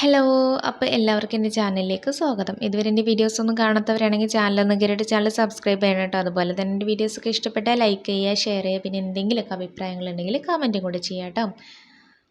Hello അപ്പോൾ എല്ലാവർക്കും എന്റെ ചാനലിലേക്ക് സ്വാഗതം. ഇതുവരെ എന്റെ വീഡിയോസ് ഒന്നും കാണാത്തവരാണെങ്കിൽ ചാനലൊന്ന് കയറിയിട്ട് ചാനൽ സബ്സ്ക്രൈബ് ചെയ്യണം കേട്ടോ. അതുപോലെ തന്നെ എന്റെ വീഡിയോസൊക്കെ ഇഷ്ടപ്പെട്ടാൽ ലൈക്ക് ചെയ്യുക ഷെയർ ചെയ്യുക പിന്നെ എന്തെങ്കിലുമൊക്കെ അഭിപ്രായങ്ങളുണ്ടെങ്കിൽ കമന്റും കൂടെ ചെയ്യാം കേട്ടോ.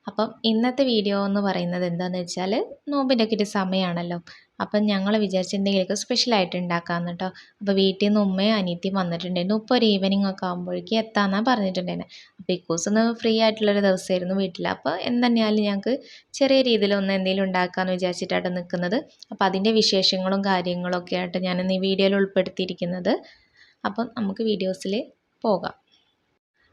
അപ്പം ഇന്നത്തെ വീഡിയോ എന്ന് പറയുന്നത് എന്താണെന്ന് വെച്ചാൽ നോമ്പിന്റെ ഒക്കെ ഒരു സമയമാണല്ലോ. അപ്പം ഞങ്ങൾ വിചാരിച്ച എന്തെങ്കിലുമൊക്കെ സ്പെഷ്യലായിട്ട് ഉണ്ടാക്കാമെന്ന് കേട്ടോ അപ്പോൾ വീട്ടിൽ നിന്ന് ഉമ്മയും അനിയത്തിയും വന്നിട്ടുണ്ടായിരുന്നു. ഇപ്പോൾ ഒരു ഈവനിങ് ഒക്കെ ആകുമ്പോഴേക്കും എത്താമെന്നാണ് പറഞ്ഞിട്ടുണ്ടായിരുന്നത് അപ്പോൾ ഇക്കോസ് ഒന്ന് ഫ്രീ ആയിട്ടുള്ളൊരു ദിവസമായിരുന്നു വീട്ടിൽ അപ്പോൾ എന്തെന്നാലും ഞങ്ങൾക്ക് ചെറിയ രീതിയിൽ ഒന്ന് എന്തെങ്കിലും ഉണ്ടാക്കാമെന്ന് വിചാരിച്ചിട്ടാണ് നിൽക്കുന്നത് അപ്പോൾ അതിന്റെ വിശേഷങ്ങളും കാര്യങ്ങളൊക്കെ ആയിട്ട് ഞാനിന്ന് ഈ വീഡിയോയിൽ ഉൾപ്പെടുത്തിയിരിക്കുന്നത്. അപ്പം നമുക്ക് വീഡിയോസിൽ പോകാം.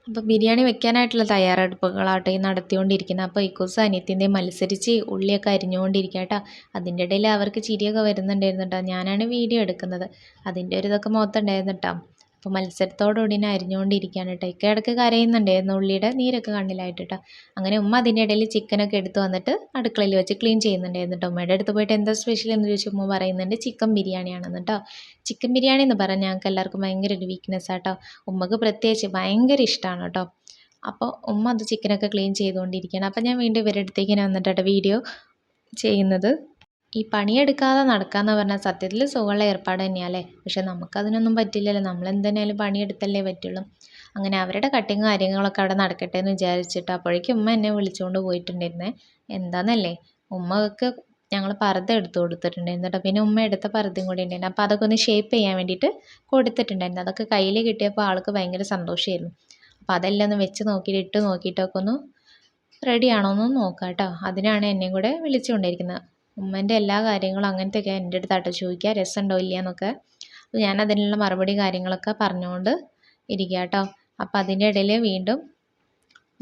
അപ്പോൾ ബിരിയാണി വെക്കാനായിട്ടുള്ള തയ്യാറെടുപ്പുകളാട്ടെ നടത്തിക്കൊണ്ടിരിക്കുന്നത് അപ്പോൾ ഇക്കോസ് അനിയത്തിന്റെ മത്സരിച്ച് ഉള്ളിയൊക്കെ അരിഞ്ഞുകൊണ്ടിരിക്കുക കേട്ടോ അതിന്റെ ഇടയിൽ അവർക്ക് ചിരിയൊക്കെ വരുന്നുണ്ടായിരുന്നു കേട്ടോ ഞാനാണ് വീഡിയോ എടുക്കുന്നത്. അതിന്റെ ഒരു ഇതൊക്കെ മുഖത്തുണ്ടായിരുന്നു കേട്ടോ അപ്പോൾ മത്സരത്തോടുകൂടി ഇങ്ങനെ അരിഞ്ഞുകൊണ്ടിരിക്കുകയാണ് കേട്ടോ ഇക്ക ഇടയ്ക്ക് കരയുന്നുണ്ടായിരുന്നു ഉള്ളിയുടെ നീരൊക്കെ കണ്ണിലായിട്ട് കേട്ടോ അങ്ങനെ ഉമ്മ അതിന്റെ ഇടയിൽ ചിക്കനൊക്കെ എടുത്ത് വന്നിട്ട് അടുക്കളയിൽ വെച്ച് ക്ലീൻ ചെയ്യുന്നുണ്ടായിരുന്നു കേട്ടോ ഉമ്മയുടെ അടുത്ത് പോയിട്ട് എന്താ സ്പെഷ്യൽ എന്ന് ചോദിച്ചു ഉമ്മ പറയുന്നുണ്ട് ചിക്കൻ ബിരിയാണിയാണെന്ന് കേട്ടോ ചിക്കൻ ബിരിയാണി എന്ന് പറഞ്ഞാൽ ഞങ്ങൾക്ക് എല്ലാവർക്കും ഭയങ്കര ഒരു വീക്ക്നെസ് ആട്ടോ ഉമ്മക്ക് പ്രത്യേകിച്ച് ഭയങ്കര ഇഷ്ടമാണ് കേട്ടോ അപ്പോൾ ഉമ്മ അത് ചിക്കനൊക്കെ ക്ലീൻ ചെയ്തുകൊണ്ടിരിക്കുകയാണ്. അപ്പോൾ ഞാൻ വീണ്ടും ഇവരുടെ അടുത്തേക്ക് ഞാൻ വീഡിയോ ചെയ്യുന്നത്. ഈ പണിയെടുക്കാതെ നടക്കാന്ന് പറഞ്ഞാൽ സത്യത്തിൽ സുഖമുള്ള ഏർപ്പാട് തന്നെയല്ലേ? പക്ഷെ നമുക്കതിനൊന്നും പറ്റില്ലല്ലോ. നമ്മൾ എന്തിനായാലും പണിയെടുത്തല്ലേ പറ്റുള്ളൂ. അങ്ങനെ അവരുടെ കട്ടിങ് കാര്യങ്ങളൊക്കെ അവിടെ നടക്കട്ടെ എന്ന് വിചാരിച്ചിട്ട് അപ്പോഴേക്കും ഉമ്മ എന്നെ വിളിച്ചുകൊണ്ട് പോയിട്ടുണ്ടായിരുന്നേ. എന്താണെന്നല്ലേ ഉമ്മക്ക് ഞങ്ങൾ പർദ്ദ എടുത്തു കൊടുത്തിട്ടുണ്ടായിരുന്നു പിന്നെ ഉമ്മ എടുത്ത പർദ്ദയും കൂടി ഉണ്ടായിരുന്നു. അപ്പോൾ അതൊക്കെ ഒന്ന് ഷേപ്പ് ചെയ്യാൻ വേണ്ടിയിട്ട് കൊടുത്തിട്ടുണ്ടായിരുന്നു. അതൊക്കെ കയ്യിൽ കിട്ടിയപ്പോൾ ആൾക്ക് ഭയങ്കര സന്തോഷമായിരുന്നു അപ്പോൾ അതെല്ലാം ഒന്ന് വെച്ച് നോക്കിയിട്ട് ഇട്ട് നോക്കിയിട്ടൊക്കെ ഒന്ന് റെഡി ആണോ നോക്കാം കേട്ടോ അതിനാണ് എന്നെയും കൂടെ വിളിച്ചുകൊണ്ടിരിക്കുന്നത്. ഉമ്മേന്റെ എല്ലാ കാര്യങ്ങളും അങ്ങനത്തെയൊക്കെ എന്റെ അടുത്താട്ടോ ചോദിക്കുക. രസമുണ്ടോ ഇല്ല എന്നൊക്കെ അപ്പോൾ ഞാൻ അതിനുള്ള മറുപടി കാര്യങ്ങളൊക്കെ പറഞ്ഞുകൊണ്ട് ഇരിക്കുക കേട്ടോ. അപ്പോൾ അതിന്റെ ഇടയിൽ വീണ്ടും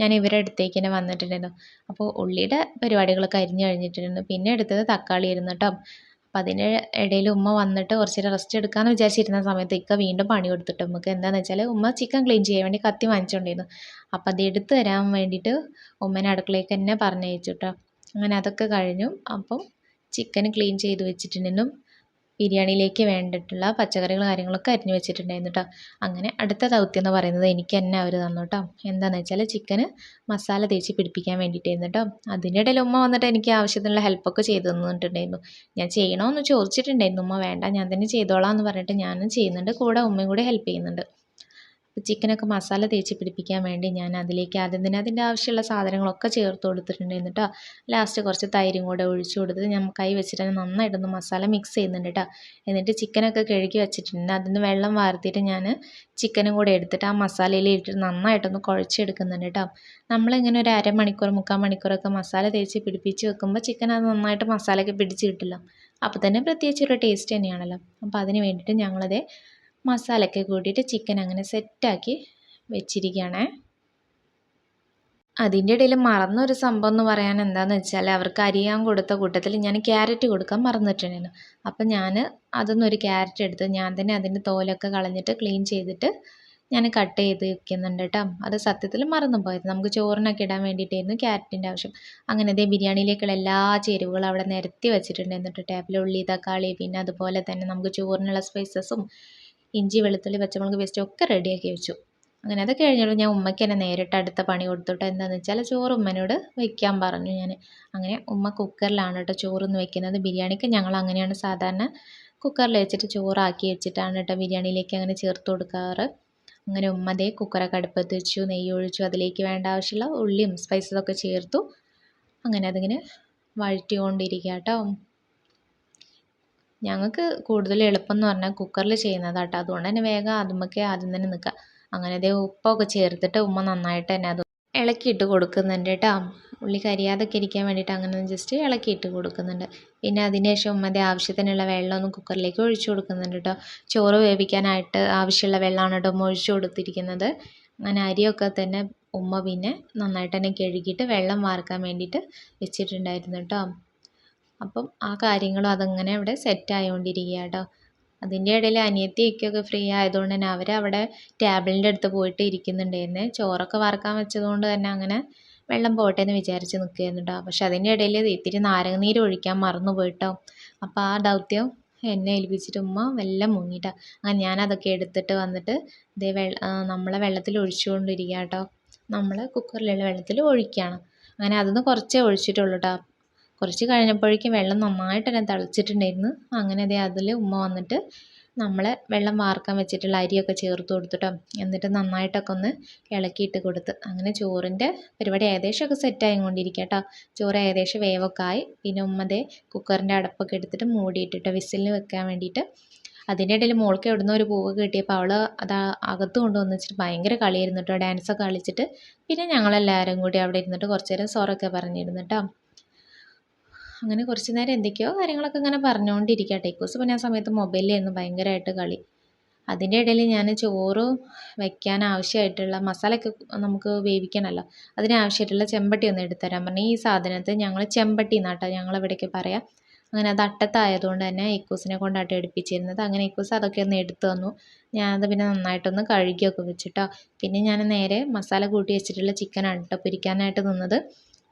ഞാൻ ഇവരുടെ അടുത്തേക്ക് തന്നെ വന്നിട്ടുണ്ടായിരുന്നു. അപ്പോൾ ഉള്ളിയുടെ പരിപാടികളൊക്കെ അരിഞ്ഞ് കഴിഞ്ഞിട്ടുണ്ടായിരുന്നു. പിന്നെ എടുത്തത് തക്കാളി ആയിരുന്നു കേട്ടോ. അപ്പോൾ അതിന്റെ ഇടയിൽ ഉമ്മ വന്നിട്ട് കുറച്ച് റെസ്റ്റ് എടുക്കാമെന്ന് വിചാരിച്ചിരുന്ന സമയത്ത് ഇക്ക വീണ്ടും പണി കൊടുത്തിട്ട് നമുക്ക് എന്താണെന്ന് വെച്ചാൽ ഉമ്മ ചിക്കൻ ക്ലീൻ ചെയ്യാൻ വേണ്ടി കത്തി വാങ്ങിച്ചുകൊണ്ടിരുന്നു. അപ്പം അത് എടുത്ത് തരാൻ വേണ്ടിയിട്ട് ഉമ്മേനെ അടുക്കളയ്ക്ക് തന്നെ പറഞ്ഞയച്ചു കേട്ടോ. അങ്ങനെ അതൊക്കെ കഴിഞ്ഞു. അപ്പം ചിക്കൻ ക്ലീൻ ചെയ്ത് വെച്ചിട്ടുണ്ടെന്നും ബിരിയാണിയിലേക്ക് വേണ്ടിയിട്ടുള്ള പച്ചക്കറികൾ കാര്യങ്ങളൊക്കെ അരിഞ്ഞ് വെച്ചിട്ടുണ്ടായിരുന്നു കേട്ടോ അങ്ങനെ അടുത്ത ദൗത്യം എന്ന് പറയുന്നത് എനിക്ക് തന്നെ അവർ തന്നു കേട്ടോ എന്താണെന്ന് വെച്ചാൽ ചിക്കന് മസാല തേച്ച് പിടിപ്പിക്കാൻ വേണ്ടിയിട്ടായിരുന്നു കേട്ടോ അതിനിടയിൽ ഉമ്മ വന്നിട്ട് എനിക്ക് ആവശ്യത്തിനുള്ള ഹെൽപ്പൊക്കെ ചെയ്തു തന്നിട്ടുണ്ടായിരുന്നു. ഞാൻ ചെയ്യണമെന്ന് ചോദിച്ചിട്ടുണ്ടായിരുന്നു. ഉമ്മ വേണ്ട ഞാൻ തന്നെ ചെയ്തോളാം എന്ന് പറഞ്ഞിട്ട് ഞാനും ചെയ്യുന്നുണ്ട്. കൂടെ ഉമ്മയും കൂടെ ഹെൽപ്പ് ചെയ്യുന്നുണ്ട്. ചിക്കനൊക്കെ മസാല തേച്ച് പിടിപ്പിക്കാൻ വേണ്ടി ഞാൻ അതിലേക്ക് ആദ്യം തന്നെ അതിന്റെ ആവശ്യമുള്ള സാധനങ്ങളൊക്കെ ചേർത്ത് കൊടുത്തിട്ടുണ്ട്. കേട്ടോ ലാസ്റ്റ് കുറച്ച് തൈരും കൂടെ ഒഴിച്ചു കൊടുത്ത് ഞാൻ കൈ വെച്ചിട്ട് തന്നെ നന്നായിട്ടൊന്ന് മസാല മിക്സ് ചെയ്യുന്നുണ്ട് കേട്ടോ എന്നിട്ട് ചിക്കനൊക്കെ കഴുകി വെച്ചിട്ടുണ്ട്. അതിന് വെള്ളം വാർത്തിയിട്ട് ഞാൻ ചിക്കനും കൂടെ എടുത്തിട്ട് ആ മസാലയിൽ ഇട്ടിട്ട് നന്നായിട്ടൊന്ന് കുഴച്ചെടുക്കുന്നുണ്ട് കേട്ടോ നമ്മളിങ്ങനെ ഒരു അരമണിക്കൂർ മുക്കാൽ മണിക്കൂറൊക്കെ മസാല തേച്ച് പിടിപ്പിച്ച് വെക്കുമ്പോൾ ചിക്കൻ അത് നന്നായിട്ട് മസാലയൊക്കെ പിടിച്ച് കിട്ടില്ല. അപ്പോൾ തന്നെ പ്രത്യേകിച്ച് ഒരു ടേസ്റ്റ് തന്നെയാണല്ലോ. അപ്പോൾ അതിന് വേണ്ടിയിട്ട് ഞങ്ങളത് മസാലയൊക്കെ കൂട്ടിയിട്ട് ചിക്കൻ അങ്ങനെ സെറ്റാക്കി വെച്ചിരിക്കുകയാണ് അതിന്റെ ഇടയിൽ മറന്നൊരു സംഭവം എന്ന് പറയാൻ എന്താണെന്ന് വെച്ചാൽ അവർക്ക് അരിയാൻ കൊടുത്ത കൂട്ടത്തിൽ ഞാൻ ക്യാരറ്റ് കൊടുക്കാൻ മറന്നിട്ടുണ്ടായിരുന്നു. അപ്പം ഞാൻ അതൊന്നൊരു ക്യാരറ്റ് എടുത്ത് ഞാൻ തന്നെ അതിന്റെ തോലൊക്കെ കളഞ്ഞിട്ട് ക്ലീൻ ചെയ്തിട്ട് ഞാൻ കട്ട് ചെയ്ത് വെക്കുന്നുണ്ട് കേട്ടോ. അത് സത്യത്തിൽ മറന്നു പോയത്. നമുക്ക് ചോറിനൊക്കെ ഇടാൻ വേണ്ടിയിട്ടായിരുന്നു ക്യാരറ്റിന്റെ ആവശ്യം. അങ്ങനെ അതേ ബിരിയാണിയിലേക്കുള്ള എല്ലാ ചേരുവകളും അവിടെ നിരത്തി വെച്ചിട്ടുണ്ടായിരുന്നു ടേബിൾ ഉള്ളി തക്കാളി പിന്നെ അതുപോലെ തന്നെ നമുക്ക് ചോറിനുള്ള സ്പൈസസും ഇഞ്ചി വെളുത്തുള്ളി പച്ചമുളക് പേസ്റ്റ് ഒക്കെ റെഡിയാക്കി വെച്ചു. അങ്ങനെ അതൊക്കെ കഴിഞ്ഞപ്പോൾ ഞാൻ ഉമ്മയ്ക്ക് തന്നെ നേരിട്ട് അടുത്ത പണി കൊടുത്തിട്ട്. എന്താണെന്ന് വെച്ചാൽ ചോറ് ഉമ്മനോട് വെക്കാൻ പറഞ്ഞു ഞാൻ അങ്ങനെ ഉമ്മ കുക്കറിലാണ് കേട്ടോ ചോറൊന്ന് വെക്കുന്നത്. ബിരിയാണിക്ക് ഞങ്ങൾ അങ്ങനെയാണ് സാധാരണ കുക്കറിൽ വെച്ചിട്ട് ചോറാക്കി വെച്ചിട്ടാണ് കേട്ടോ ബിരിയാണിയിലേക്ക് അങ്ങനെ ചേർത്ത് കൊടുക്കാറ്. അങ്ങനെ ഉമ്മ അതേ കുക്കറൊക്കെ അടുപ്പത്ത് വെച്ചു. നെയ്യ് ഒഴിച്ചു. അതിലേക്ക് വേണ്ട ആവശ്യമുള്ള ഉള്ളിയും സ്പൈസസൊക്കെ ചേർത്തു. അങ്ങനെ അതിങ്ങനെ വഴറ്റിക്കൊണ്ടിരിക്കുക കേട്ടോ ഞങ്ങൾക്ക് കൂടുതൽ എളുപ്പം എന്ന് പറഞ്ഞാൽ കുക്കറിൽ ചെയ്യുന്നതാണ് കേട്ടോ അതുകൊണ്ട് തന്നെ വേഗം അതുമ്മക്ക് ആദ്യം തന്നെ നിൽക്കുക അങ്ങനെ അതേ ഉപ്പൊക്കെ ചേർത്തിട്ട് ഉമ്മ നന്നായിട്ട് തന്നെ അത് ഇളക്കിയിട്ട് കൊടുക്കുന്നുണ്ട് കേട്ടോ ഉള്ളി കരിയാതൊക്കെ ഇരിക്കാൻ വേണ്ടിയിട്ട് അങ്ങനെ ജസ്റ്റ് ഇളക്കിയിട്ട് കൊടുക്കുന്നുണ്ട്. പിന്നെ അതിനുശേഷം ഉമ്മന്റെ ആവശ്യത്തിനുള്ള വെള്ളം ഒന്നും കുക്കറിലേക്ക് ഒഴിച്ചു കൊടുക്കുന്നുണ്ട് കേട്ടോ ചോറ് വേവിക്കാനായിട്ട് ആവശ്യമുള്ള വെള്ളമാണ് കേട്ടോ ഉമ്മ ഒഴിച്ചു കൊടുത്തിരിക്കുന്നത്. അങ്ങനെ അരിയൊക്കെ തന്നെ ഉമ്മ പിന്നെ നന്നായിട്ട് തന്നെ കഴുകിയിട്ട് വെള്ളം വാർക്കാൻ വേണ്ടിയിട്ട് വെച്ചിട്ടുണ്ടായിരുന്നു കേട്ടോ അപ്പം ആ കാര്യങ്ങളും അതങ്ങനെ ഇവിടെ സെറ്റ് ആയിക്കൊണ്ടിരിക്കുക കേട്ടോ അതിന്റെ ഇടയിൽ അനിയത്തിയൊക്കെ ഫ്രീ ആയതുകൊണ്ട് തന്നെ അവരവിടെ ടേബിളിന്റെ അടുത്ത് പോയിട്ട് ഇരിക്കുന്നുണ്ടായിരുന്നേ. ചോറൊക്കെ വറക്കാൻ വെച്ചതുകൊണ്ട് തന്നെ അങ്ങനെ വെള്ളം പോട്ടെ എന്ന് വിചാരിച്ച് നിൽക്കുകയായിരുന്നു കേട്ടോ പക്ഷെ അതിന്റെ ഇടയിൽ ഇത്തിരി നാരങ്ങനീര് ഒഴിക്കാൻ മറന്നു പോയിട്ടോ. അപ്പോൾ ആ ദൗത്യം എന്നെ ഏൽപ്പിച്ചിട്ട് ഉമ്മ വെല്ലം മുങ്ങിയിട്ടാ അങ്ങനെ ഞാനതൊക്കെ എടുത്തിട്ട് വന്നിട്ട് ഇതേ വെള്ള നമ്മളെ വെള്ളത്തിൽ ഒഴിച്ചുകൊണ്ടിരിക്കുക കേട്ടോ നമ്മൾ കുക്കറിലുള്ള വെള്ളത്തിൽ ഒഴിക്കുകയാണ്. അങ്ങനെ അതൊന്ന് കുറച്ചേ ഒഴിച്ചിട്ടുള്ളൂ കേട്ടോ കുറച്ച് കഴിഞ്ഞപ്പോഴേക്കും വെള്ളം നന്നായിട്ട് തന്നെ തിളച്ചിട്ടുണ്ടായിരുന്നു. അങ്ങനെ അതേ അതിൽ ഉമ്മ വന്നിട്ട് നമ്മൾ വെള്ളം വാർക്കാൻ വെച്ചിട്ടുള്ള അരിയൊക്കെ ചേർത്ത് കൊടുത്തിട്ടോ. എന്നിട്ട് നന്നായിട്ടൊക്കെ ഒന്ന് ഇളക്കിയിട്ട് കൊടുത്ത്. അങ്ങനെ ചോറിന്റെ പരിപാടി ഏകദേശമൊക്കെ സെറ്റായി കൊണ്ടിരിക്കുക കേട്ടോ ചോറ് ഏകദേശം വേവൊക്കെ ആയി. പിന്നെ ഉമ്മതേ കുക്കറിന്റെ അടപ്പൊക്കെ എടുത്തിട്ട് മൂടിയിട്ടിട്ടോ വിസിലിന് വെക്കാൻ വേണ്ടിയിട്ട് അതിന്റെ ഇടയിൽ മോൾക്ക് എവിടുന്ന ഒരു പൂവ് കിട്ടിയപ്പോൾ അവൾ അത് അകത്ത് കൊണ്ടുവന്ന് വെച്ചിട്ട് ഭയങ്കര കളിയായിരുന്നു കേട്ടോ. ഡാൻസൊക്കെ കളിച്ചിട്ട്. പിന്നെ ഞങ്ങളെല്ലാവരും കൂടി അവിടെ ഇരുന്നിട്ട് കുറച്ച് നേരം സോറൊക്കെ പറഞ്ഞിരുന്നു കേട്ടോ. അങ്ങനെ കുറച്ച് നേരം എന്തൊക്കെയോ കാര്യങ്ങളൊക്കെ ഇങ്ങനെ പറഞ്ഞുകൊണ്ടിരിക്കുക ടേക്കോസ് പിന്നെ ആ സമയത്ത് മൊബൈലിലായിരുന്നു ഭയങ്കരമായിട്ട് കളി. അതിന്റെ ഇടയിൽ ഞാൻ ചോറ് വയ്ക്കാൻ ആവശ്യമായിട്ടുള്ള മസാലയൊക്കെ നമുക്ക് വേവിക്കണമല്ലോ അതിനാവശ്യമായിട്ടുള്ള ചെമ്പട്ടി ഒന്ന് എടുത്തുതരാൻ പറഞ്ഞു. ഈ സാധനത്തെ ഞങ്ങൾ ചെമ്പട്ടി എന്നാട്ടോ ഞങ്ങളിവിടേക്ക് പറയാം? അങ്ങനെ അത് അട്ടത്തായതുകൊണ്ട് തന്നെ ഇക്കൂസിനെ കൊണ്ടാട്ട് എടുപ്പിച്ചിരുന്നത്. അങ്ങനെ ഇക്കൂസ് അതൊക്കെ ഒന്ന് എടുത്തു തന്നു. ഞാനത് പിന്നെ നന്നായിട്ടൊന്ന് കഴുകിയൊക്കെ വെച്ചിട്ടോ. പിന്നെ ഞാൻ നേരെ മസാല കൂട്ടി വെച്ചിട്ടുള്ള ചിക്കനാണ് കേട്ടോ പൊരിക്കാനായിട്ട് നിന്നത്.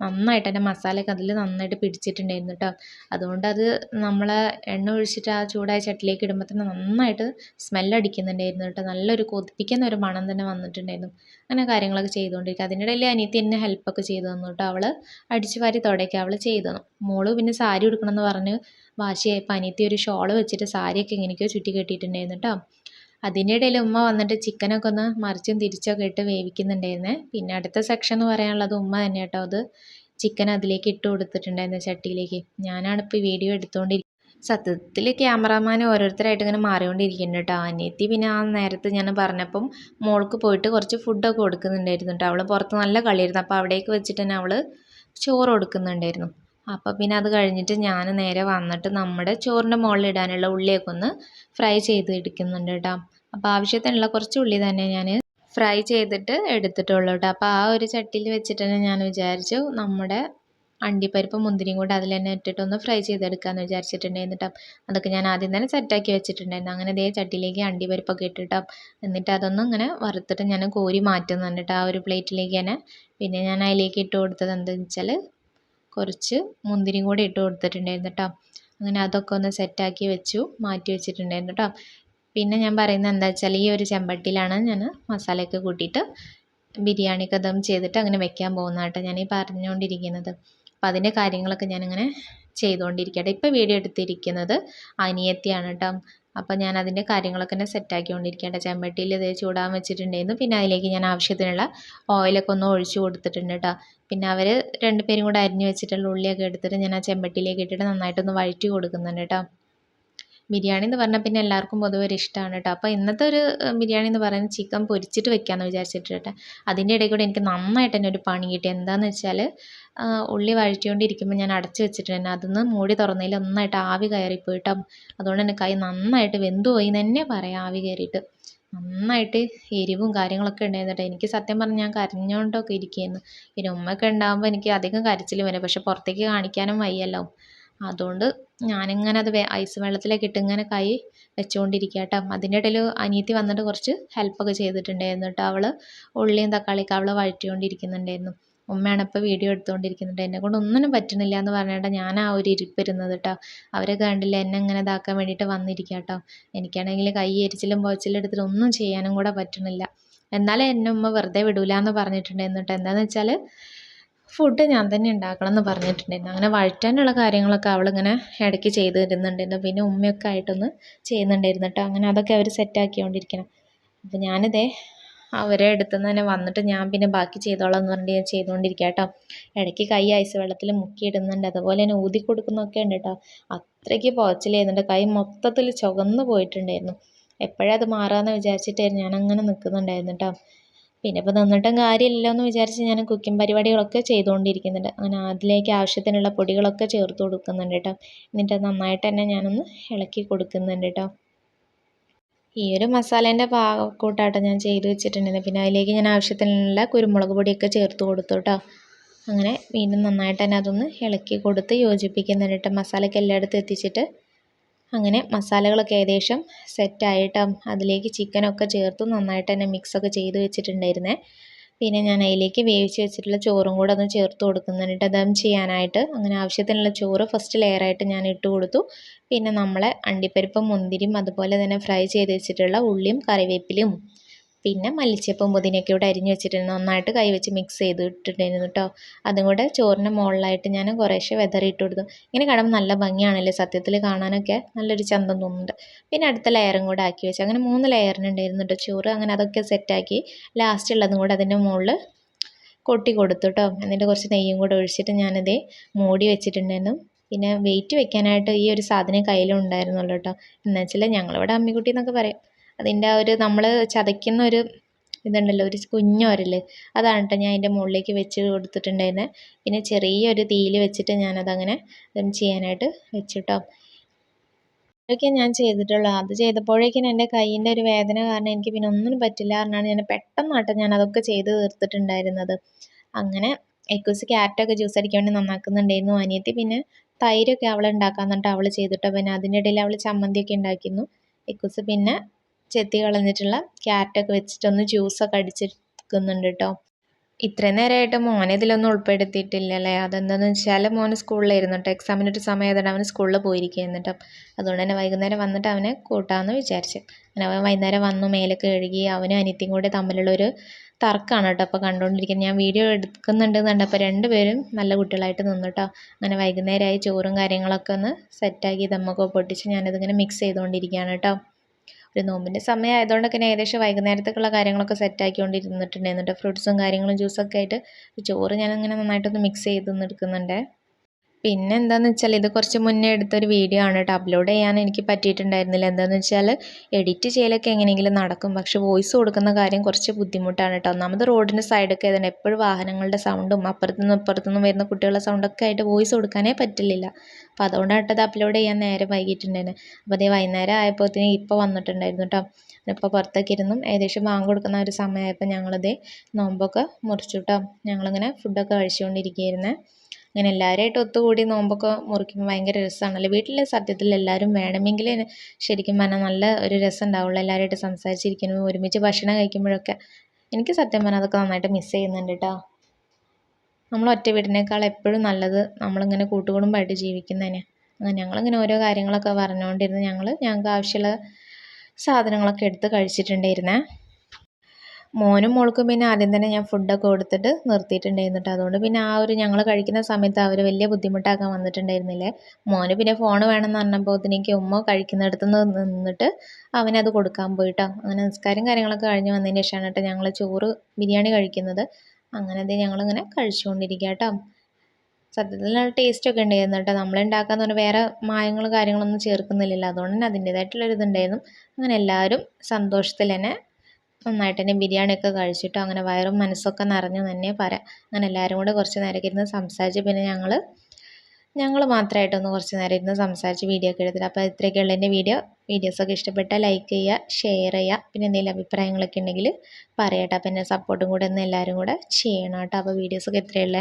നന്നായിട്ട് തന്നെ മസാലയൊക്കെ അതിൽ നന്നായിട്ട് പിടിച്ചിട്ടുണ്ടായിരുന്നു കേട്ടോ അതുകൊണ്ട് അത് നമ്മൾ എണ്ണ ഒഴിച്ചിട്ട് ആ ചൂടായ ചട്ടിലേക്ക് ഇടുമ്പോൾ തന്നെ നന്നായിട്ട് സ്മെല്ലടിക്കുന്നുണ്ടായിരുന്നു കേട്ടോ നല്ലൊരു കൊതിപ്പിക്കുന്ന ഒരു മണം തന്നെ വന്നിട്ടുണ്ടായിരുന്നു. അങ്ങനെ കാര്യങ്ങളൊക്കെ ചെയ്തുകൊണ്ടിരിക്കുക അതിനിടയിൽ അനിയത്തി എന്നെ ഹെൽപ്പൊക്കെ ചെയ്തു തന്നു കേട്ടോ അവൾ അടിച്ചു വാരി തുടയ്ക്കുക അവൾ ചെയ്തു തന്നു. മോൾ പിന്നെ സാരി ഉടുക്കണമെന്ന് പറഞ്ഞ് വാശിയായപ്പോൾ അനിയത്തി ഒരു ഷോൾ വെച്ചിട്ട് സാരിയൊക്കെ എങ്ങനെയൊക്കെയോ ചുറ്റി കെട്ടിയിട്ടുണ്ടായിരുന്നു കേട്ടോ അതിന്റെ ഇടയിൽ ഉമ്മ വന്നിട്ട് ചിക്കനൊക്കെ ഒന്ന് മറിച്ചും തിരിച്ചൊക്കെ ഇട്ട് വേവിക്കുന്നുണ്ടായിരുന്നേ. പിന്നെ അടുത്ത സെക്ഷൻ എന്ന് പറയാനുള്ളത് ഉമ്മ തന്നെ കേട്ടോ അത് ചിക്കൻ അതിലേക്ക് ഇട്ട് കൊടുത്തിട്ടുണ്ടായിരുന്നു ചട്ടിയിലേക്ക്. ഞാനാണ് ഇപ്പോൾ വീഡിയോ എടുത്തുകൊണ്ടിരിക്കുന്നത് സത്യത്തിൽ ക്യാമറമാൻ ഓരോരുത്തരായിട്ട് ഇങ്ങനെ മാറിക്കൊണ്ടിരിക്കുന്നുണ്ട് കേട്ടോ അനിയത്തി പിന്നെ ആ നേരത്ത് ഞാൻ പറഞ്ഞപ്പം മോൾക്ക് പോയിട്ട് കുറച്ച് ഫുഡൊക്കെ കൊടുക്കുന്നുണ്ടായിരുന്നു കേട്ടോ അവൾ പുറത്ത് നല്ല കളിയായിരുന്നു. അപ്പോൾ അവിടേക്ക് വെച്ചിട്ട് തന്നെ അവൾ ചോറ് കൊടുക്കുന്നുണ്ടായിരുന്നു. അപ്പോൾ പിന്നെ അത് കഴിഞ്ഞിട്ട് ഞാൻ നേരെ വന്നിട്ട് നമ്മുടെ ചോറിന്റെ മുകളിൽ ഇടാനുള്ള ഉള്ളിയൊക്കെ ഒന്ന് ഫ്രൈ ചെയ്ത് എടുക്കുന്നുണ്ട് കേട്ടോ അപ്പോൾ ആവശ്യത്തിനുള്ള കുറച്ച് ഉള്ളി തന്നെ ഞാൻ ഫ്രൈ ചെയ്തിട്ട് എടുത്തിട്ടുള്ളൂ കേട്ടോ അപ്പോൾ ആ ഒരു ചട്ടിയിൽ വെച്ചിട്ട് തന്നെ ഞാൻ വിചാരിച്ചു നമ്മുടെ അണ്ടിപ്പരിപ്പ് മുന്തിരിയും കൂടെ അതിൽ തന്നെ ഇട്ടിട്ടൊന്ന് ഫ്രൈ ചെയ്തെടുക്കാമെന്ന് വിചാരിച്ചിട്ടുണ്ടായിരുന്നു കേട്ടോ അതൊക്കെ ഞാൻ ആദ്യം തന്നെ സെറ്റാക്കി വെച്ചിട്ടുണ്ടായിരുന്നു. അങ്ങനെ ഇതേ ചട്ടിയിലേക്ക് അണ്ടിപ്പരിപ്പൊക്കെ ഇട്ടിട്ടോ എന്നിട്ട് അതൊന്നും ഇങ്ങനെ വറുത്തിട്ട് ഞാൻ കോരി മാറ്റുന്നുണ്ട് കേട്ടോ ആ ഒരു പ്ലേറ്റിലേക്ക് തന്നെ. പിന്നെ ഞാൻ അതിലേക്ക് ഇട്ട് കൊടുത്തത് എന്താണെന്ന് വെച്ചാൽ കുറച്ച് മുന്തിരിയും കൂടെ ഇട്ട് കൊടുത്തിട്ടുണ്ടായിരുന്നു കേട്ടോ അങ്ങനെ അതൊക്കെ ഒന്ന് സെറ്റാക്കി വെച്ചു മാറ്റി വെച്ചിട്ടുണ്ടായിരുന്നു കേട്ടോ പിന്നെ ഞാൻ പറയുന്നത് എന്താ വെച്ചാൽ ഈ ഒരു ചെമ്പട്ടിയിലാണ് ഞാൻ മസാലയൊക്കെ കൂട്ടിയിട്ട് ബിരിയാണി ദം ചെയ്തിട്ട് അങ്ങനെ വെക്കാൻ പോകുന്ന കേട്ടോ. ഞാൻ പറഞ്ഞുകൊണ്ടിരിക്കുന്നത്. അപ്പം അതിന്റെ കാര്യങ്ങളൊക്കെ ഞാനിങ്ങനെ ചെയ്തുകൊണ്ടിരിക്കട്ടെ. ഇപ്പോൾ വീഡിയോ എടുത്തിരിക്കുന്നത് അനിയത്തിയാണ് കേട്ടോ. അപ്പോൾ ഞാൻ അതിന്റെ കാര്യങ്ങളൊക്കെ തന്നെ സെറ്റാക്കിക്കൊണ്ടിരിക്കട്ടെ ചെമ്പട്ടിയിൽ ഇത് ചൂടാൻ വെച്ചിട്ടുണ്ടായിരുന്നു. പിന്നെ അതിലേക്ക് ഞാൻ ആവശ്യത്തിനുള്ള ഓയിലൊക്കെ ഒന്ന് ഒഴിച്ചു കൊടുത്തിട്ടുണ്ട് കേട്ടോ. പിന്നെ അവർ രണ്ടുപേരും കൂടെ അരിഞ്ഞു വെച്ചിട്ടുള്ള ഉള്ളിയൊക്കെ എടുത്തിട്ട് ഞാൻ ആ ചെമ്പട്ടിയിലേക്ക് ഇട്ടിട്ട് നന്നായിട്ടൊന്ന് വഴറ്റി കൊടുക്കുന്നുണ്ട് കേട്ടോ. ബിരിയാണി എന്ന് പറഞ്ഞാൽ പിന്നെ എല്ലാവർക്കും പൊതുവെ ഒരു ഇഷ്ടമാണ് കേട്ടോ അപ്പോൾ ഇന്നത്തെ ഒരു ബിരിയാണി എന്ന് പറയുന്നത് ചിക്കൻ പൊരിച്ചിട്ട് വെക്കാമെന്ന് വിചാരിച്ചിട്ട് കേട്ടോ അതിന്റെ ഇടയിൽ കൂടെ എനിക്ക് നന്നായിട്ട് തന്നെ ഒരു പണി കിട്ടി. എന്താണെന്ന് വെച്ചാൽ ഉള്ളി വഴറ്റിക്കൊണ്ടിരിക്കുമ്പോൾ ഞാൻ അടച്ച് വെച്ചിട്ടുണ്ട് അതൊന്ന് മൂടി തുറന്നതിൽ നന്നായിട്ട് ആവി കയറിപ്പോയി കേട്ടോ അതുകൊണ്ട് തന്നെ കൈ നന്നായിട്ട് വെന്തുപോയി എന്ന് തന്നെ പറയാം ആവി കയറിയിട്ട്. നന്നായിട്ട് എരിവും കാര്യങ്ങളൊക്കെ ഉണ്ടായിരുന്നു കേട്ടോ എനിക്ക് സത്യം പറഞ്ഞാൽ ഞാൻ കരഞ്ഞുകൊണ്ടൊക്കെ ഇരിക്കുകയായിരുന്നു പിന്നെ ഉമ്മയൊക്കെ ഉണ്ടാകുമ്പോൾ എനിക്ക് അധികം കരച്ചിൽ വരും. പക്ഷെ പുറത്തേക്ക് കാണിക്കാനും വയ്യല്ലോ. അതുകൊണ്ട് ഞാനിങ്ങനെ അത് ഐസ് വെള്ളത്തിലേക്ക് ഇട്ട് ഇങ്ങനെ കൈ വെച്ചുകൊണ്ടിരിക്കുക കേട്ടോ അതിന്റെ ഇടയിൽ അനിയത്തി വന്നിട്ട് കുറച്ച് ഹെൽപ്പൊക്കെ ചെയ്തിട്ടുണ്ടായിരുന്നു കേട്ടോ. അവൾ ഉള്ളിയും തക്കാളിയൊക്കെ അവൾ വഴറ്റിക്കൊണ്ടിരിക്കുന്നുണ്ടായിരുന്നു. ഉമ്മയാണ് ഇപ്പോൾ വീഡിയോ എടുത്തുകൊണ്ടിരിക്കുന്നുണ്ട്. എന്നെ കൊണ്ട് ഒന്നിനും പറ്റുന്നില്ല എന്ന് പറഞ്ഞിട്ട് ഞാൻ ആ ഒരു ഇരിപ്പ് ഇരുന്നത് കേട്ടോ. അവരെ കണ്ടില്ല എന്നെ ഇങ്ങനെ ഇതാക്കാൻ വേണ്ടിയിട്ട് വന്നിരിക്കുക കേട്ടോ. എനിക്കാണെങ്കിൽ കൈ എരിച്ചിലും പോച്ചിലും എടുത്തിട്ട് ഒന്നും ചെയ്യാനും കൂടെ പറ്റുന്നില്ല. എന്നാലും എന്നെ ഉമ്മ വെറുതെ വിടൂല എന്ന് പറഞ്ഞിട്ടുണ്ടായിരുന്നു കേട്ടോ. എന്താണെന്ന് വെച്ചാൽ ഫുഡ് ഞാൻ തന്നെ ഉണ്ടാക്കണം എന്ന് പറഞ്ഞിട്ടുണ്ടായിരുന്നു. അങ്ങനെ വഴറ്റാനുള്ള കാര്യങ്ങളൊക്കെ അവളിങ്ങനെ ഇടയ്ക്ക് ചെയ്ത് തരുന്നുണ്ടായിരുന്നു. പിന്നെ ഉമ്മയൊക്കെ ആയിട്ടൊന്ന് ചെയ്യുന്നുണ്ടായിരുന്നു കേട്ടോ. അങ്ങനെ അതൊക്കെ അവർ സെറ്റാക്കിക്കൊണ്ടിരിക്കണം അപ്പോൾ ഞാനിതേ അവരെ അടുത്ത് തന്നെ വന്നിട്ട് ഞാൻ പിന്നെ ബാക്കി ചെയ്തോളാം എന്ന് പറഞ്ഞിട്ട് ഞാൻ ചെയ്തുകൊണ്ടിരിക്കുക കേട്ടോ. ഇടയ്ക്ക് കൈ ഐസ് വെള്ളത്തിൽ മുക്കി മുക്കിയിടുന്നുണ്ട്. അതുപോലെ തന്നെ ഊതി കൊടുക്കുന്നൊക്കെ ഉണ്ട് കേട്ടോ. അത്രയ്ക്ക് പോച്ചിലായിരുന്നുണ്ട് കൈ മൊത്തത്തിൽ ചുവന്ന് പോയിട്ടുണ്ടായിരുന്നു. എപ്പോഴാണ് അത് മാറാമെന്ന് വിചാരിച്ചിട്ടായിരുന്നു ഞാൻ അങ്ങനെ നിൽക്കുന്നുണ്ടായിരുന്നു കേട്ടോ. പിന്നെ ഇപ്പോൾ നിന്നിട്ടും കാര്യമില്ലല്ലോ എന്ന് വിചാരിച്ച് ഞാൻ കുക്കിംഗ് പരിപാടികളൊക്കെ ചെയ്തുകൊണ്ടിരിക്കുന്നുണ്ട്. അങ്ങനെ അതിലേക്ക് ആവശ്യത്തിനുള്ള പൊടികളൊക്കെ ചേർത്ത് കൊടുക്കുന്നുണ്ട് കേട്ടോ. എന്നിട്ട് നന്നായിട്ട് തന്നെ ഞാനൊന്ന് ഇളക്കി കൊടുക്കുന്നുണ്ട് കേട്ടോ. ഈ ഒരു മസാലേന്റെ പാകൂട്ടാട്ടോ ഞാൻ ചെയ്ത് വെച്ചിട്ടുണ്ടായിരുന്നു പിന്നെ അതിലേക്ക് ഞാൻ ആവശ്യത്തിനുള്ള കുരുമുളക് പൊടിയൊക്കെ ചേർത്ത് കൊടുത്തു കേട്ടോ. അങ്ങനെ വീണ്ടും നന്നായിട്ട് തന്നെ അതൊന്ന് ഇളക്കി കൊടുത്ത് യോജിപ്പിക്കുന്നുണ്ട് കേട്ടോ. മസാലയ്ക്ക് എല്ലായിടത്തും എത്തിച്ചിട്ട് അങ്ങനെ മസാലകളൊക്കെ ഏകദേശം സെറ്റായിട്ട് അതിലേക്ക് ചിക്കനൊക്കെ ചേർത്ത് നന്നായിട്ട് തന്നെ മിക്സൊക്കെ ചെയ്ത് വെച്ചിട്ടുണ്ടായിരുന്നേ. പിന്നെ ഞാൻ അതിലേക്ക് വേവിച്ച് വെച്ചിട്ടുള്ള ചോറും കൂടെ ഒന്ന് ചേർത്ത് കൊടുക്കുന്നുണ്ട് ദം ചെയ്യാനായിട്ട് അങ്ങനെ ആവശ്യത്തിനുള്ള ചോറ് ഫസ്റ്റ് ലെയറായിട്ട് ഞാൻ ഇട്ട് കൊടുത്തു. പിന്നെ നമ്മളെ അണ്ടിപ്പരിപ്പും മുന്തിരിയും അതുപോലെ തന്നെ ഫ്രൈ ചെയ്ത് വെച്ചിട്ടുള്ള ഉള്ളിയും കറിവേപ്പിലയും പിന്നെ മല്ലിച്ചപ്പും പുതിനയൊക്കെ ഇവിടെ അരിഞ്ഞ് വെച്ചിട്ടുണ്ട്. നന്നായിട്ട് കൈ വെച്ച് മിക്സ് ചെയ്ത് ഇട്ടിട്ടുണ്ടായിരുന്നു കേട്ടോ അതും കൂടെ ചോറിന്റെ മുകളിലായിട്ട് ഞാൻ കുറേശ്ശെ വെതറിയിട്ട് കൊടുത്തു. ഇങ്ങനെ കാണുമ്പോൾ നല്ല ഭംഗിയാണല്ലേ സത്യത്തിൽ കാണാനൊക്കെ? നല്ലൊരു ചന്തം തോന്നുന്നുണ്ട്. പിന്നെ അടുത്ത ലെയറും കൂടെ ആക്കി വെച്ചു. അങ്ങനെ മൂന്ന് ലെയറിനുണ്ടായിരുന്നു കേട്ടോ ചോറ്. അങ്ങനെ അതൊക്കെ സെറ്റാക്കി ലാസ്റ്റ് ഉള്ളതും കൂടെ അതിന്റെ മുകളിൽ കൊട്ടി കൊടുത്തു കേട്ടോ എന്നിട്ട് കുറച്ച് നെയ്യും കൂടെ ഒഴിച്ചിട്ട് ഞാനത് മൂടി വെച്ചിട്ടുണ്ടായിരുന്നു. പിന്നെ വെയിറ്റ് വെക്കാനായിട്ട് ഈ ഒരു സാധനം കയ്യിലുണ്ടായിരുന്നുള്ളൂ കേട്ടോ എന്നുവെച്ചാൽ ഞങ്ങളിവിടെ അമ്മിക്കുട്ടി എന്നൊക്കെ പറയും. അതിന്റെ ആ ഒരു നമ്മൾ ചതയ്ക്കുന്ന ഒരു ഇതുണ്ടല്ലോ ഒരു കുഞ്ഞോരൽ അതാണ് കേട്ടോ ഞാൻ അതിന്റെ മുകളിലേക്ക് വെച്ച് കൊടുത്തിട്ടുണ്ടായിരുന്നത് പിന്നെ ചെറിയൊരു തീയിൽ വെച്ചിട്ട് ഞാനതങ്ങനെ ഇതൊന്ന് ചെയ്യാനായിട്ട് വെച്ചിട്ടോ. ഇതൊക്കെ ഞാൻ ചെയ്തിട്ടുള്ളൂ. അത് ചെയ്തപ്പോഴേക്കും എന്റെ കൈയിന്റെ ഒരു വേദന കാരണം എനിക്ക് പിന്നെ ഒന്നും പറ്റില്ല കാരണമാണ് ഞാൻ പെട്ടെന്നാട്ടെ ഞാൻ അതൊക്കെ ചെയ്ത് തീർത്തിട്ടുണ്ടായിരുന്നത്. അങ്ങനെ എക്കൂസ് ക്യാരറ്റൊക്കെ ജ്യൂസ് അടിക്കാൻ വേണ്ടി നന്നാക്കുന്നുണ്ടായിരുന്നു. അനിയത്തി പിന്നെ തൈരൊക്കെ അവൾ ഉണ്ടാക്കാൻ എന്നിട്ട് അവൾ ചെയ്തിട്ടോ. പിന്നെ അതിന്റെ ഇടയിൽ അവൾ ചമ്മന്തിയൊക്കെ ഉണ്ടാക്കിയിരുന്നു. എക്കൂസ് പിന്നെ ചെത്തി കളഞ്ഞിട്ടുള്ള ക്യാരറ്റൊക്കെ വെച്ചിട്ടൊന്ന് ജ്യൂസൊക്കെ അടിച്ചെടുക്കുന്നുണ്ട് കേട്ടോ ഇത്ര നേരമായിട്ട് മോനെ ഇതിലൊന്നും ഉൾപ്പെടുത്തിയിട്ടില്ല അല്ലേ അതെന്താണെന്ന് വെച്ചാൽ മോന് സ്കൂളിലായിരുന്നു കേട്ടോ എക്സാമിന്റെ ഒരു സമയമായതുകൊണ്ട് അവന് സ്കൂളിൽ പോയിരിക്കുകയായിരുന്നു കേട്ടോ അതുകൊണ്ട് തന്നെ വൈകുന്നേരം വന്നിട്ട് അവനെ കൂട്ടാമെന്ന് വിചാരിച്ചു. അങ്ങനെ അവൻ വൈകുന്നേരം വന്നു മേലൊക്കെ കഴുകി അവനും അനിയത്തിയും കൂടെ തമ്മിലുള്ളൊരു തർക്കമാണ് കേട്ടോ അപ്പോൾ കണ്ടുകൊണ്ടിരിക്കുന്നത് ഞാൻ വീഡിയോ എടുക്കുന്നുണ്ട് കണ്ടപ്പോൾ രണ്ടുപേരും നല്ല കുട്ടികളായിട്ട് നിന്നു കേട്ടോ അങ്ങനെ വൈകുന്നേരമായി ചോറും കാര്യങ്ങളൊക്കെ ഒന്ന് സെറ്റാക്കി ദമ്മൊക്കെ പൊട്ടിച്ച് ഞാനിതിങ്ങനെ മിക്സ് ചെയ്തുകൊണ്ടിരിക്കുകയാണ് കേട്ടോ ഒരു നോമ്പിന്റെ സമയം ആയതുകൊണ്ടൊക്കെ ഏകദേശം വൈകുന്നേരത്തേക്കുള്ള കാര്യങ്ങളൊക്കെ സെറ്റാക്കിക്കൊണ്ടിരുന്നിട്ടുണ്ടായിരുന്നു ഫ്രൂട്ട്സും കാര്യങ്ങളും ജ്യൂസൊക്കെ ആയിട്ട് ചോറ് ഞാനങ്ങനെ നന്നായിട്ടൊന്ന് മിക്സ് ചെയ്ത് എടുക്കുന്നുണ്ട് പിന്നെ എന്താന്ന് വെച്ചാൽ ഇത് കുറച്ച് മുന്നേ എടുത്തൊരു വീഡിയോ ആണ് കേട്ടോ. അപ്ലോഡ് ചെയ്യാൻ എനിക്ക് പറ്റിയിട്ടുണ്ടായിരുന്നില്ല. എന്താണെന്ന് വെച്ചാൽ എഡിറ്റ് ചെയ്യലൊക്കെ എങ്ങനെയെങ്കിലും നടക്കും. പക്ഷെ വോയിസ് കൊടുക്കുന്ന കാര്യം കുറച്ച് ബുദ്ധിമുട്ടാണ് കേട്ടോ. ഒന്നാമത് റോഡിന്റെ സൈഡൊക്കെ ആയതുകൊണ്ട് എപ്പോഴും വാഹനങ്ങളുടെ സൗണ്ടും അപ്പുറത്തുനിന്നും ഇപ്പുറത്തുനിന്നും വരുന്ന കുട്ടികളുടെ സൗണ്ടൊക്കെ ആയിട്ട് വോയിസ് കൊടുക്കാനേ പറ്റില്ല. അപ്പോൾ അതുകൊണ്ടാണ് അത് അപ്ലോഡ് ചെയ്യാൻ നേരെ വൈകിട്ടുണ്ടായിരുന്നു അപ്പോൾ അതേ വൈകുന്നേരം ആയപ്പോഴത്തേന് ഇപ്പോൾ വന്നിട്ടുണ്ടായിരുന്നു കേട്ടോ. ഇപ്പോൾ പുറത്തൊക്കെ ഇരുന്നും ഏകദേശം ബാങ്ക് കൊടുക്കുന്ന ഒരു സമയമായപ്പോൾ ഞങ്ങളതേ നോമ്പൊക്കെ മുറിച്ചു കേട്ടോ. ഞങ്ങളിങ്ങനെ ഫുഡൊക്കെ കഴിച്ചുകൊണ്ടിരിക്കുകയായിരുന്നേ. അങ്ങനെ എല്ലാവരുമായിട്ട് ഒത്തുകൂടി നോമ്പൊക്കെ മുറിക്കുമ്പോൾ ഭയങ്കര രസമാണല്ലോ വീട്ടിൽ സത്യത്തിൽ എല്ലാവരും വേണമെങ്കിൽ ശരിക്കും പറഞ്ഞാൽ നല്ല ഒരു രസം ഉണ്ടാവുള്ളൂ എല്ലാവരുമായിട്ട് സംസാരിച്ചിരിക്കുമ്പോൾ ഒരുമിച്ച് ഭക്ഷണം കഴിക്കുമ്പോഴൊക്കെ. എനിക്ക് സത്യം പറഞ്ഞാൽ അതൊക്കെ നന്നായിട്ട് മിസ് ചെയ്യുന്നുണ്ട് കേട്ടോ നമ്മൾ ഒറ്റ വീടിനേക്കാൾ എപ്പോഴും നല്ലത് നമ്മളിങ്ങനെ കൂട്ടുകുടുംബമായിട്ട് ജീവിക്കുന്നതിന് അങ്ങനെ ഞങ്ങളിങ്ങനെ ഓരോ കാര്യങ്ങളൊക്കെ പറഞ്ഞുകൊണ്ടിരുന്ന് ഞങ്ങൾ ഞങ്ങൾക്ക് ആവശ്യമുള്ള സാധനങ്ങളൊക്കെ എടുത്ത് കഴിച്ചിട്ടുണ്ടായിരുന്നേ. മോനും മോൾക്കും പിന്നെ ആദ്യം തന്നെ ഞാൻ ഫുഡൊക്കെ കൊടുത്തിട്ട് നിർത്തിയിട്ടുണ്ടായിരുന്നു കേട്ടോ അതുകൊണ്ട് പിന്നെ ആ ഒരു ഞങ്ങൾ കഴിക്കുന്ന സമയത്ത് അവർ വലിയ ബുദ്ധിമുട്ടാക്കാൻ വന്നിട്ടുണ്ടായിരുന്നില്ലേ? മോന് പിന്നെ ഫോൺ വേണമെന്ന് എനിക്ക് ഉമ്മ കഴിക്കുന്നിടത്ത് നിന്നിട്ട് അവനത് കൊടുക്കാൻ പോയിട്ടോ. അങ്ങനെ നിസ്കാരം കാര്യങ്ങളൊക്കെ കഴിഞ്ഞ് വന്നതിന് ശേഷമാണ് കേട്ടോ ഞങ്ങൾ ചോറ് ബിരിയാണി കഴിക്കുന്നത്. അങ്ങനെ അത് ഞങ്ങളിങ്ങനെ കഴിച്ചുകൊണ്ടിരിക്കുക കേട്ടോ സത്യത്തിൽ നല്ല ടേസ്റ്റൊക്കെ ഉണ്ടായിരുന്നു കേട്ടോ നമ്മളുണ്ടാക്കാന്ന് പറഞ്ഞാൽ വേറെ മായങ്ങൾ കാര്യങ്ങളൊന്നും ചേർക്കുന്നില്ലല്ലോ. അതുകൊണ്ട് തന്നെ അതിന്റേതായിട്ടുള്ളൊരിതുണ്ടായിരുന്നു. അങ്ങനെ എല്ലാവരും സന്തോഷത്തിൽ തന്നെ നന്നായിട്ട് തന്നെ ബിരിയാണിയൊക്കെ കഴിച്ചിട്ട് അങ്ങനെ വയറും മനസ്സൊക്കെ നിറഞ്ഞു തന്നെ പറയാം അങ്ങനെ എല്ലാവരും കൂടെ കുറച്ച് നേരമൊക്കെ ഇരുന്ന് സംസാരിച്ച് പിന്നെ ഞങ്ങൾ ഞങ്ങൾ മാത്രമായിട്ടൊന്ന് കുറച്ച് നേരം ഇരുന്ന് സംസാരിച്ച് വീഡിയോ ഒക്കെ എടുത്തിട്ട് അപ്പോൾ ഇത്രയൊക്കെയുള്ള എന്റെ വീഡിയോ വീഡിയോസൊക്കെ ഇഷ്ടപ്പെട്ടാൽ ലൈക്ക് ചെയ്യുക ഷെയർ ചെയ്യുക. പിന്നെ എന്തെങ്കിലും അഭിപ്രായങ്ങളൊക്കെ ഉണ്ടെങ്കിൽ പറയട്ടെ. അപ്പോൾ എന്നെ സപ്പോർട്ടും കൂടെ ഒന്ന് എല്ലാവരും കൂടെ ചെയ്യണം കേട്ടോ. അപ്പോൾ വീഡിയോസൊക്കെ ഇത്രയുള്ള